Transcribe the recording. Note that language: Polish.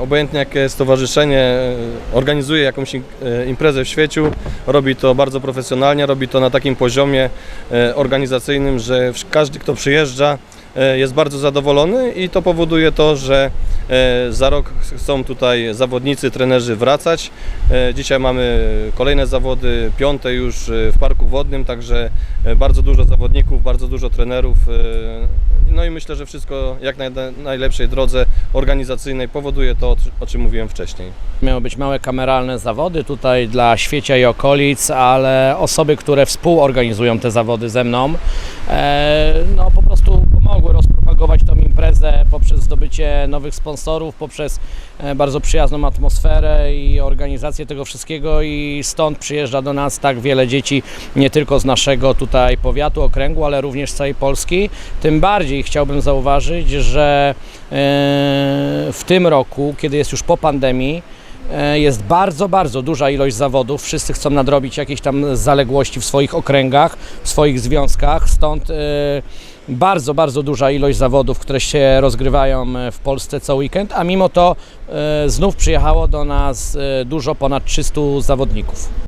Obojętnie jakie stowarzyszenie e, organizuje jakąś e, imprezę w świeciu, robi to bardzo profesjonalnie, robi to na takim poziomie e, organizacyjnym, że każdy kto przyjeżdża jest bardzo zadowolony i to powoduje to, że za rok chcą tutaj zawodnicy, trenerzy wracać. E, Dzisiaj mamy kolejne zawody, piąte już e, w Parku Wodnym, także e, bardzo dużo zawodników, bardzo dużo trenerów. e, No i myślę, że wszystko jak naj, najlepszej drodze organizacyjnej powoduje to, o czy- o czym mówiłem wcześniej. Miały być małe kameralne zawody tutaj dla świecia i okolic, ale osoby, które współorganizują te zawody ze mną, e, no po prostu pomogły rozpropagować poprzez zdobycie nowych sponsorów, poprzez e, bardzo przyjazną atmosferę i organizację tego wszystkiego i stąd przyjeżdża do nas tak wiele dzieci, nie tylko z naszego tutaj powiatu, okręgu, ale również z całej Polski. Tym bardziej chciałbym zauważyć, że e, w tym roku, kiedy jest już po pandemii, Jest bardzo, bardzo duża ilość zawodów. Wszyscy chcą nadrobić jakieś tam zaległości w swoich okręgach, w swoich związkach. Stąd e, bardzo, bardzo duża ilość zawodów, które się rozgrywają e, w Polsce co weekend, a mimo to e, znów przyjechało do nas e, dużo ponad 300 zawodników.